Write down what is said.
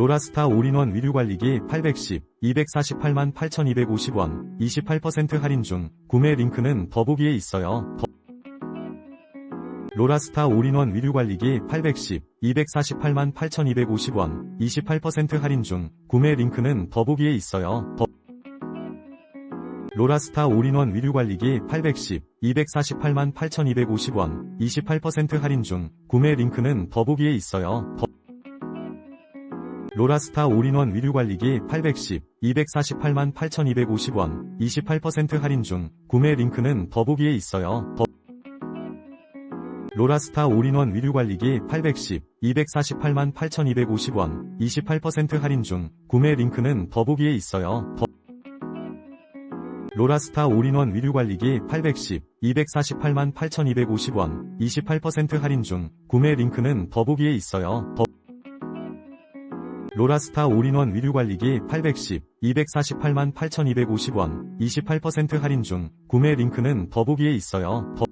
로라스타 올인원 위류관리기 810, 248만 8,250원, 28% 할인 중, 구매 링크는 더보기에 있어요. 더- 로라스타 올인원 위류관리기 810, 248만 8,250원, 28% 할인 중, 구매 링크는 더보기에 있어요. 더- 로라스타 올인원 위류관리기 810, 248만 8,250원, 28% 할인 중, 구매 링크는 더보기에 있어요. 더- 로라스타 올인원 위류관리기 810, 248만 8,250원, 28% 할인 중, 구매 링크는 더보기에 있어요. 더- 로라스타 올인원 위류관리기 810, 248만 8,250원, 28% 할인 중, 구매 링크는 더보기에 있어요. 더- 로라스타 올인원 위류관리기 810, 248만 8,250원, 28% 할인 중, 구매 링크는 더보기에 있어요. 더- 로라스타 올인원 위류관리기 810, 248만 8,250원, 28% 할인 중, 구매 링크는 더보기에 있어요. 더-